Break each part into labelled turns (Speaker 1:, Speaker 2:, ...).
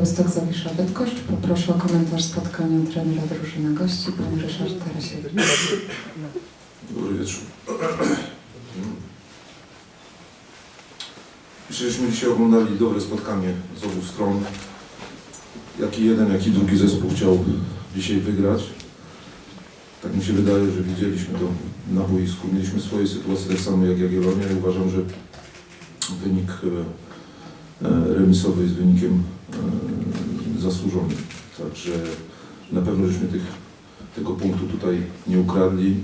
Speaker 1: Białystok Zawisza Bydgoszcz. Poproszę o komentarz spotkania trenera drużyny gości, pan Ryszard Tarasiewicz.
Speaker 2: Dobry wieczór. Myślę, żeśmy dzisiaj oglądali dobre spotkanie z obu stron. Jak i jeden, jak i drugi zespół chciał dzisiaj wygrać. Tak mi się wydaje, że widzieliśmy to na boisku. Mieliśmy swoje sytuacje tak samo jak Jagiellonia i uważam, że wynik e, e, remisowy jest wynikiem zasłużonym. Także na pewno żeśmy tych, tego punktu tutaj nie ukradli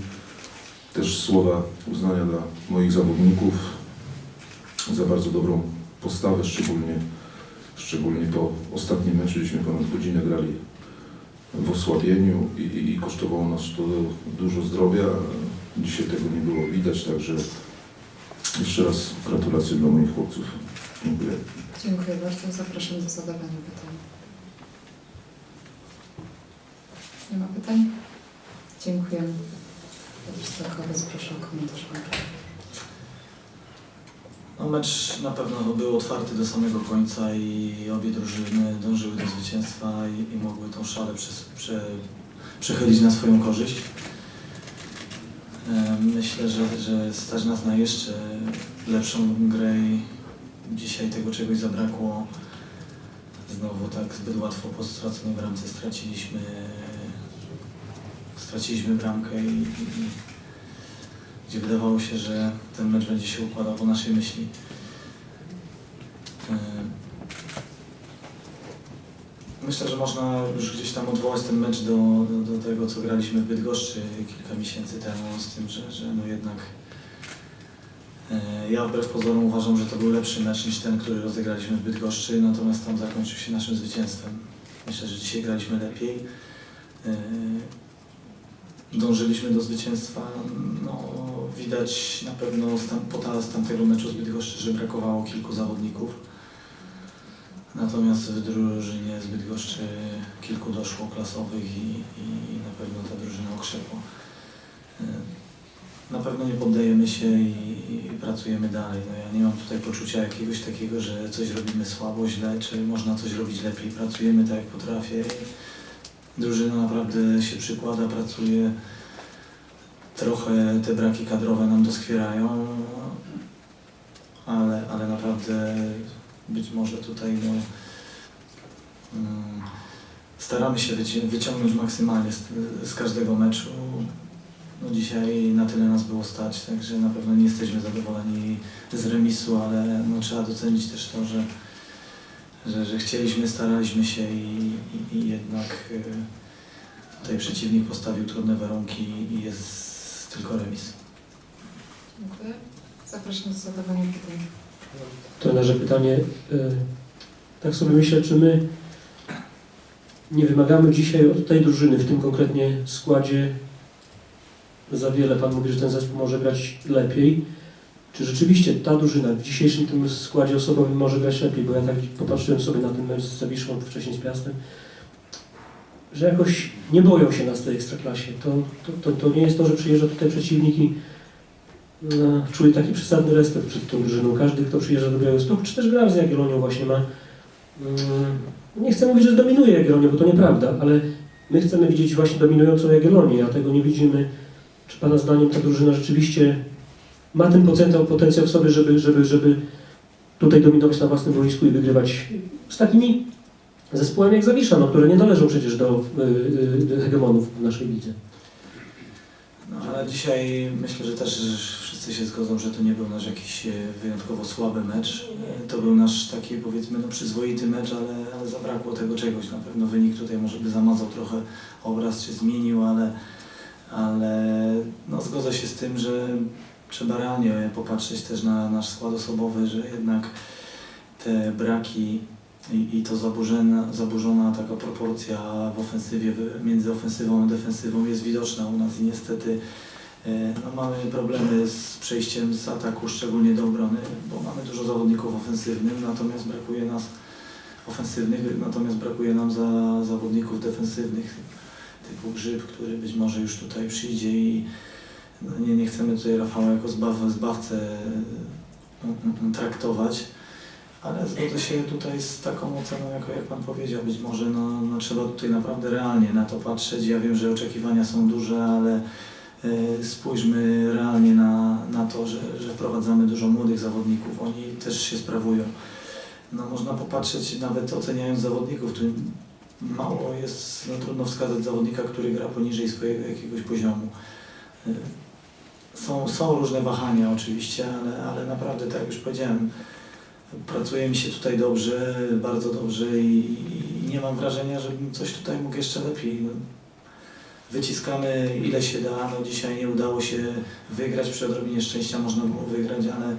Speaker 2: też słowa uznania dla moich zawodników za bardzo dobrą postawę, szczególnie, szczególnie po ostatnim meczu, gdzieśmy ponad godzinę grali w osłabieniu i, i, i kosztowało nas to dużo zdrowia. Dzisiaj tego nie było widać, także jeszcze raz gratulacje dla moich chłopców. Dziękuję.
Speaker 1: Bardzo. Zapraszam do zadawania pytań. Nie ma pytań? Dziękuję. Stakowiec, proszę o komentarz.
Speaker 3: No, mecz na pewno był otwarty do samego końca i obie drużyny dążyły do zwycięstwa i, i mogły tą szalę przes- prze, przechylić na swoją korzyść. E, Myślę, że, że stać nas na jeszcze lepszą grę i dzisiaj tego czegoś zabrakło. Znowu tak zbyt łatwo po straconej bramce straciliśmy, straciliśmy bramkę i, i, gdzie wydawało się, że ten mecz będzie się układał po naszej myśli. Yy, Myślę, że można już gdzieś tam odwołać ten mecz do, do, do tego, co graliśmy w Bydgoszczy kilka miesięcy temu, z tym, że, że no jednak ja wbrew pozorom uważam, że to był lepszy mecz niż ten, który rozegraliśmy w Bydgoszczy, natomiast tam zakończył się naszym zwycięstwem. Myślę, że dzisiaj graliśmy lepiej. Yy, dążyliśmy do zwycięstwa. No, widać na pewno z tamtego meczu z Bydgoszczy, że brakowało kilku zawodników. Natomiast w drużynie z Bydgoszczy kilku doszło klasowych i, i na pewno ta drużyna okrzepła. Na pewno nie poddajemy się i, i pracujemy dalej. No, ja nie mam tutaj poczucia jakiegoś takiego, że coś robimy słabo, źle, czy można coś robić lepiej. Pracujemy tak jak potrafię. Drużyna naprawdę się przykłada, pracuje. Trochę te braki kadrowe nam doskwierają, ale, ale naprawdę być może tutaj no, mm, staramy się wyci- wyciągnąć maksymalnie z, z każdego meczu. No dzisiaj na tyle nas było stać, także na pewno nie jesteśmy zadowoleni z remisu, ale no, trzeba docenić też to, że, że, że chcieliśmy, staraliśmy się i, i, i jednak y, tutaj przeciwnik postawił trudne warunki i jest tylko remis.
Speaker 1: Dziękuję. Zapraszam do zadawania pytań.
Speaker 4: trenerze pytanie. y, Tak sobie myślę, czy my nie wymagamy dzisiaj od tej drużyny, w tym konkretnie składzie, za wiele. Pan mówi, że ten zespół może grać lepiej. Czy rzeczywiście ta drużyna w dzisiejszym tym składzie osobowym może grać lepiej? Bo ja tak popatrzyłem sobie na ten mecz z Zawiszą, wcześniej z Piastem, że jakoś nie boją się nas w tej ekstraklasie. To, to, to, to nie jest to, że przyjeżdża tutaj przeciwnik i no, czuję taki przesadny respekt przed tą drużyną. Każdy, kto przyjeżdża do Białegostoku, czy też gra z Jagiellonią właśnie ma, mm, nie chcę mówić, że dominuje Jagiellonię, bo to nieprawda, ale my chcemy widzieć właśnie dominującą Jagiellonię, a tego nie widzimy. Czy Pana zdaniem ta drużyna rzeczywiście ma ten potencjał, potencjał w sobie, żeby, żeby, żeby tutaj dominować na własnym boisku i wygrywać z takimi zespołami jak Zawisza, no, które nie należą przecież do, y, y, do hegemonów w naszej lidze.
Speaker 3: No, ale dzisiaj myślę, że też wszyscy się zgodzą, że to nie był nasz jakiś e, wyjątkowo słaby mecz. E, To był nasz taki powiedzmy no, przyzwoity mecz, ale, ale zabrakło tego czegoś. Na pewno wynik tutaj może by zamazał trochę obraz, czy zmienił, ale, ale no, zgodzę się z tym, że trzeba realnie popatrzeć też na nasz skład osobowy, że jednak te braki i, i to zaburzona, zaburzona taka proporcja w ofensywie, między ofensywą a defensywą jest widoczna u nas i niestety e, no, mamy problemy z przejściem z ataku, szczególnie do obrony, bo mamy dużo zawodników ofensywnych, natomiast brakuje nas ofensywnych, natomiast brakuje nam za, zawodników defensywnych typu Grzyb, który być może już tutaj przyjdzie i no, nie, nie chcemy tutaj Rafała jako zbaw, zbawcę mm, mm, traktować, ale zgodzę się tutaj z taką oceną, jak, jak Pan powiedział. Być może no, no, trzeba tutaj naprawdę realnie na to patrzeć. Ja wiem, że oczekiwania są duże, ale e, spójrzmy realnie na, na to, że, że wprowadzamy dużo młodych zawodników. Oni też się sprawują. No, można popatrzeć, nawet oceniając zawodników, tu mało jest, no, trudno wskazać zawodnika, który gra poniżej swojego jakiegoś poziomu. E, Są, są różne wahania oczywiście, ale, ale naprawdę, tak jak już powiedziałem, pracuje mi się tutaj dobrze, bardzo dobrze i, i nie mam wrażenia, żebym coś tutaj mógł jeszcze lepiej. No, wyciskamy ile się da, no dzisiaj nie udało się wygrać, przy odrobinie szczęścia można było wygrać, ale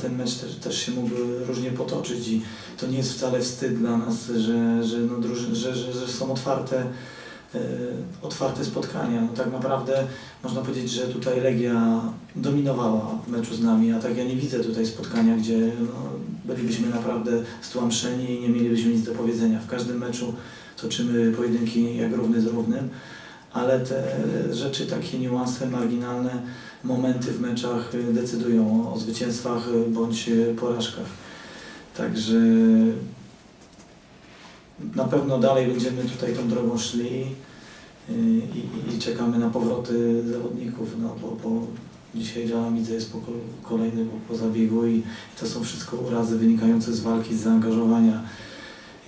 Speaker 3: ten mecz też, też się mógł różnie potoczyć i to nie jest wcale wstyd dla nas, że, że, no, że, że, że są otwarte, e, otwarte spotkania. No, tak naprawdę można powiedzieć, że tutaj Legia dominowała w meczu z nami, a tak ja nie widzę tutaj spotkania, gdzie no, bylibyśmy naprawdę stłamszeni i nie mielibyśmy nic do powiedzenia. W każdym meczu toczymy pojedynki jak równy z równym, ale te rzeczy, takie niuanse, marginalne momenty w meczach y, decydują o, zwycięstwach y, bądź y, porażkach. Także na pewno dalej będziemy tutaj tą drogą szli i, i czekamy na powroty zawodników, no bo, bo dzisiaj działa widzę jest po ko- kolejny po, po zabiegu i to są wszystko urazy wynikające z walki, z zaangażowania.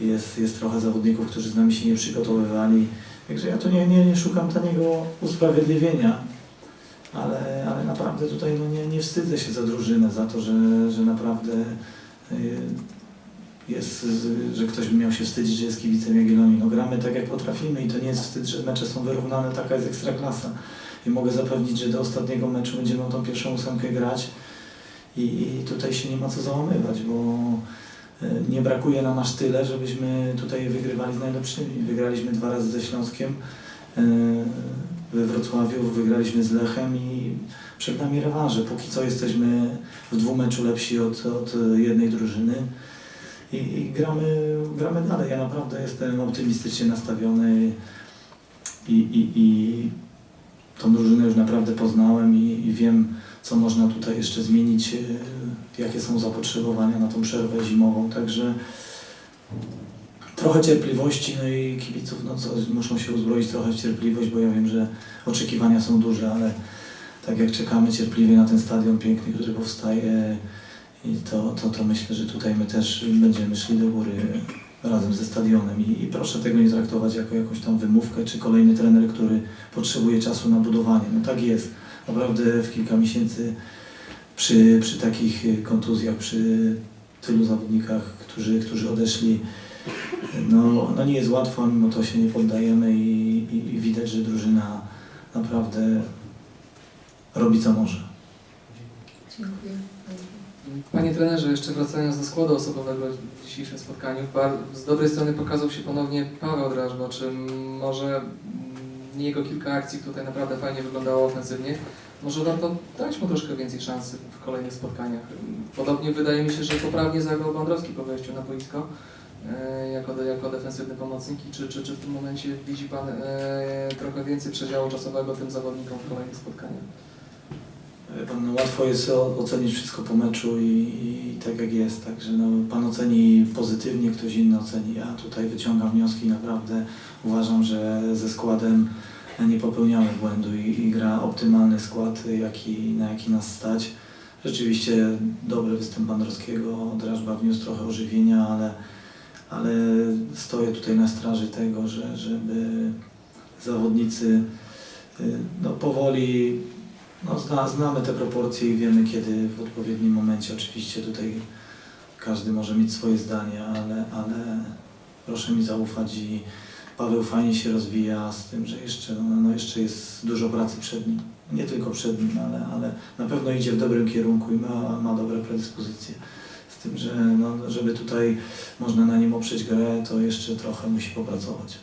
Speaker 3: Jest, jest trochę zawodników, którzy z nami się nie przygotowywali. Także ja tu nie, nie, nie szukam taniego usprawiedliwienia, ale, ale naprawdę tutaj no nie, nie wstydzę się za drużynę, za to, że, że naprawdę y, jest, że ktoś by miał się wstydzić, że jest kibicem Jagiellonii. No gramy tak jak potrafimy i to nie jest wstyd, że mecze są wyrównane, taka jest ekstraklasa. I mogę zapewnić, że do ostatniego meczu będziemy o tą pierwszą ósemkę grać i, i tutaj się nie ma co załamywać, bo nie brakuje nam aż tyle, żebyśmy tutaj wygrywali z najlepszymi. Wygraliśmy dwa razy ze Śląskiem e, we Wrocławiu, wygraliśmy z Lechem i przed nami rewanże. Póki co jesteśmy w dwumeczu lepsi od, od jednej drużyny i, i gramy, gramy dalej. Ja naprawdę jestem optymistycznie nastawiony i, i, i tą drużynę już naprawdę poznałem i, i wiem, co można tutaj jeszcze zmienić, e, jakie są zapotrzebowania na tą przerwę zimową. Także trochę cierpliwości, no i kibiców no co, muszą się uzbroić trochę w cierpliwość, bo ja wiem, że oczekiwania są duże, ale tak jak czekamy cierpliwie na ten stadion piękny, który powstaje, to, to, to myślę, że tutaj my też będziemy szli do góry razem ze stadionem I, i proszę tego nie traktować jako jakąś tam wymówkę, czy kolejny trener, który potrzebuje czasu na budowanie. No tak jest. Naprawdę w kilka miesięcy przy, przy takich y, kontuzjach, przy tylu zawodnikach, którzy, którzy odeszli, no, no nie jest łatwo, mimo to się nie poddajemy i, i, i widać, że drużyna naprawdę robi co może.
Speaker 1: Dziękuję.
Speaker 5: Panie trenerze, jeszcze wracając do składu osobowego w dzisiejszym spotkaniu, z dobrej strony pokazał się ponownie Paweł Drażba, czy może jego kilka akcji tutaj naprawdę fajnie wyglądało ofensywnie. Może warto dać mu troszkę więcej szansy w kolejnych spotkaniach. Podobnie wydaje mi się, że poprawnie zagrał Bandrowski po wejściu na boisko e, jako, jako defensywny pomocnik. I Czy, czy, czy w tym momencie widzi Pan e, trochę więcej przedziału czasowego tym zawodnikom w kolejnych spotkaniach?
Speaker 3: Pan, no, łatwo jest ocenić wszystko po meczu i, i tak jak jest, także no, Pan oceni pozytywnie, ktoś inny oceni. Ja tutaj wyciągam wnioski, naprawdę uważam, że ze składem nie popełniamy błędu i, i gra optymalny skład, jaki, na jaki nas stać. Rzeczywiście dobry występ Bandrowskiego, Drażba wniósł trochę ożywienia, ale, ale stoję tutaj na straży tego, że, żeby zawodnicy y, no, powoli no, zna, znamy te proporcje i wiemy, kiedy w odpowiednim momencie. Oczywiście tutaj każdy może mieć swoje zdanie, ale, ale proszę mi zaufać i Paweł fajnie się rozwija z tym, że jeszcze, no, no jeszcze jest dużo pracy przed nim. Nie tylko przed nim, ale, ale na pewno idzie w dobrym kierunku i ma, ma dobre predyspozycje. Z tym, że no, żeby tutaj można na nim oprzeć grę, to jeszcze trochę musi popracować.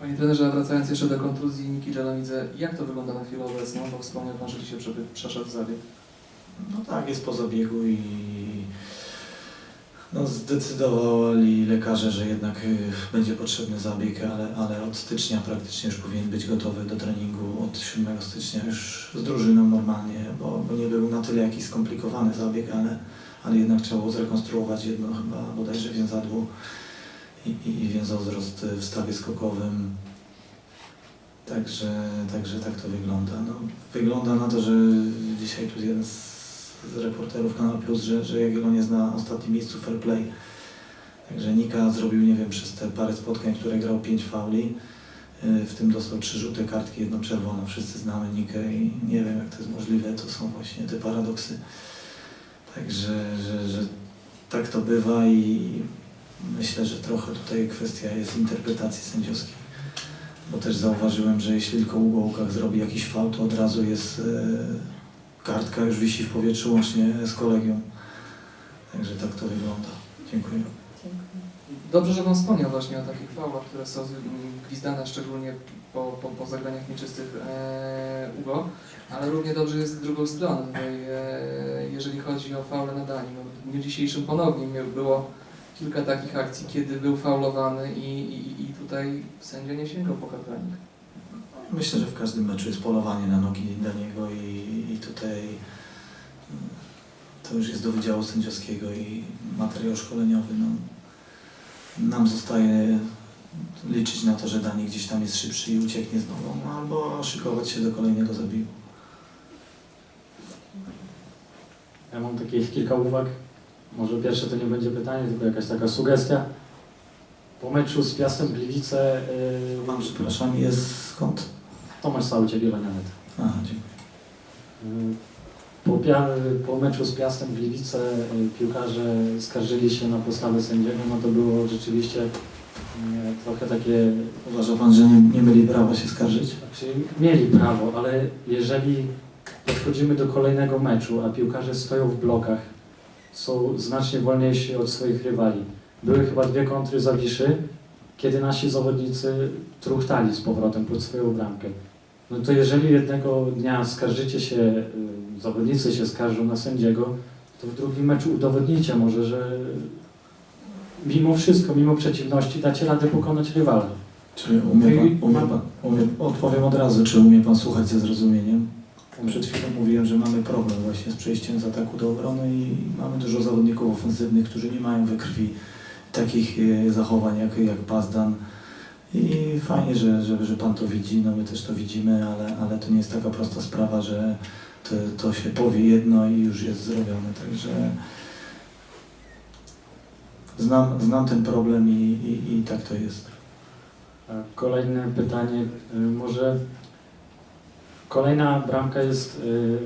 Speaker 5: Panie trenerze, wracając jeszcze do kontuzji Niki Dżelomidze, jak to wygląda na chwilę obecną? Bo wspomniał Pan, że dzisiaj przeszedł zabieg.
Speaker 3: No tak, jest po zabiegu i no zdecydowali lekarze, że jednak y, będzie potrzebny zabieg, ale, ale od stycznia praktycznie już powinien być gotowy do treningu, od 7 stycznia już z drużyną normalnie, bo, bo nie był na tyle jakiś skomplikowany zabieg, ale, ale jednak trzeba było zrekonstruować jedno chyba bodajże więzadło i, i, i więzowzrost w stawie skokowym. Także, także tak to wygląda. No, wygląda na to, że dzisiaj tu jeden z, z reporterów Kanal Plus, że, że Jagiellonia jest na ostatnim miejscu fair play. Także Nika zrobił, nie wiem, przez te parę spotkań, które grał pięć fauli. Yy, W tym dostał trzy żółte kartki, jedną czerwoną. Wszyscy znamy Nikę i nie wiem, jak to jest możliwe. To są właśnie te paradoksy. Także, że, że tak to bywa i myślę, że trochę tutaj kwestia jest interpretacji sędziowskiej. Bo też zauważyłem, że jeśli tylko Hugo Łukach zrobi jakiś fał, to od razu jest e, kartka, już wisi w powietrzu łącznie z kolegią. Także tak to wygląda. Dziękuję.
Speaker 5: Dobrze, że Pan wspomniał właśnie o takich faulach, które są gwizdane szczególnie po, po, po zagraniach nieczystych e, Ugo, ale równie dobrze jest z drugą stroną. E, jeżeli chodzi o faule na Danii, no, w dniu dzisiejszym ponownie było kilka takich akcji, kiedy był faulowany i, i, i tutaj sędzia nie sięgał po kartonik.
Speaker 3: Myślę, że w każdym meczu jest polowanie na nogi Daniego i, i tutaj mm, to już jest do Wydziału Sędziowskiego i materiał szkoleniowy. No, nam zostaje liczyć na to, że Dani gdzieś tam jest szybszy i ucieknie znowu, no, albo szykować się do kolejnego zabiegu.
Speaker 6: Ja mam takich kilka uwag. Może pierwsze to nie będzie pytanie, tylko jakaś taka sugestia. Po meczu z Piastem Gliwice yy,
Speaker 3: Mam, przepraszam, jest skąd?
Speaker 6: Tomasz Saucie Bielonianet.
Speaker 3: Aha, dziękuję.
Speaker 6: Yy, Po, po meczu z Piastem Gliwice yy, piłkarze skarżyli się na postawę sędziego. No to było rzeczywiście yy, trochę takie
Speaker 3: Uważa Pan, że nie, nie mieli prawa się skarżyć?
Speaker 6: Znaczy, mieli prawo, ale jeżeli podchodzimy do kolejnego meczu, a piłkarze stoją w blokach, są znacznie wolniejsi od swoich rywali. Były chyba dwie kontry Zawiszy, kiedy nasi zawodnicy truchtali z powrotem pod swoją bramkę. No to jeżeli jednego dnia skarżycie się, y, zawodnicy się skarżą na sędziego, to w drugim meczu udowodnicie może, że mimo wszystko, mimo przeciwności dacie radę pokonać rywala.
Speaker 3: Czy umie pan, umie pan umie, odpowiem od razu, czy umie Pan słuchać ze zrozumieniem? Przed chwilą mówiłem, że mamy problem właśnie z przejściem z ataku do obrony i mamy dużo zawodników ofensywnych, którzy nie mają we krwi takich e, zachowań jak, jak Pazdan. I fajnie, że, że, że Pan to widzi, no my też to widzimy, ale, ale to nie jest taka prosta sprawa, że to, to się powie jedno i już jest zrobione. Także znam, znam ten problem i, i, i tak to jest.
Speaker 6: Kolejne pytanie, y, może kolejna bramka jest y,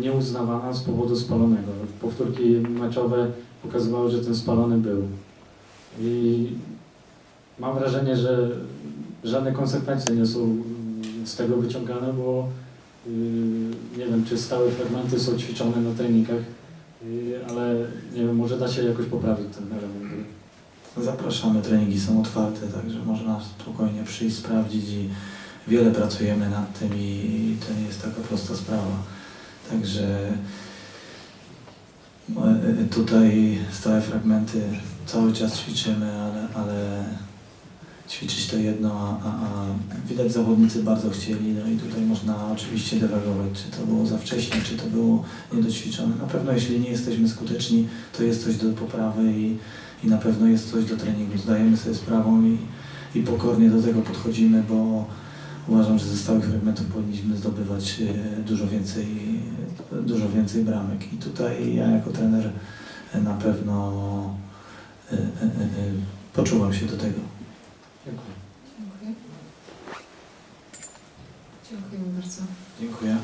Speaker 6: nieuznawana z powodu spalonego. Powtórki meczowe pokazywały, że ten spalony był. I mam wrażenie, że żadne konsekwencje nie są z tego wyciągane, bo y, nie wiem, czy stałe fragmenty są ćwiczone na treningach, y, ale nie wiem, może da się jakoś poprawić ten element.
Speaker 3: Zapraszamy, treningi są otwarte, także można spokojnie przyjść, sprawdzić i wiele pracujemy nad tym i to nie jest taka prosta sprawa. Także no, e, tutaj stałe fragmenty cały czas ćwiczymy, ale, ale ćwiczyć to jedno, a, a, a widać zawodnicy bardzo chcieli, no i tutaj można oczywiście dewagować, czy to było za wcześnie, czy to było niedoćwiczone. Na pewno jeśli nie jesteśmy skuteczni, to jest coś do poprawy i i na pewno jest coś do treningu. Zdajemy sobie sprawę i, i pokornie do tego podchodzimy, bo uważam, że ze stałych fragmentów powinniśmy zdobywać e, dużo więcej, dużo więcej bramek. I tutaj ja jako trener na pewno e, e, poczuwam się do tego.
Speaker 6: Dziękuję.
Speaker 1: Dziękuję. Dziękujemy bardzo.
Speaker 3: Dziękuję.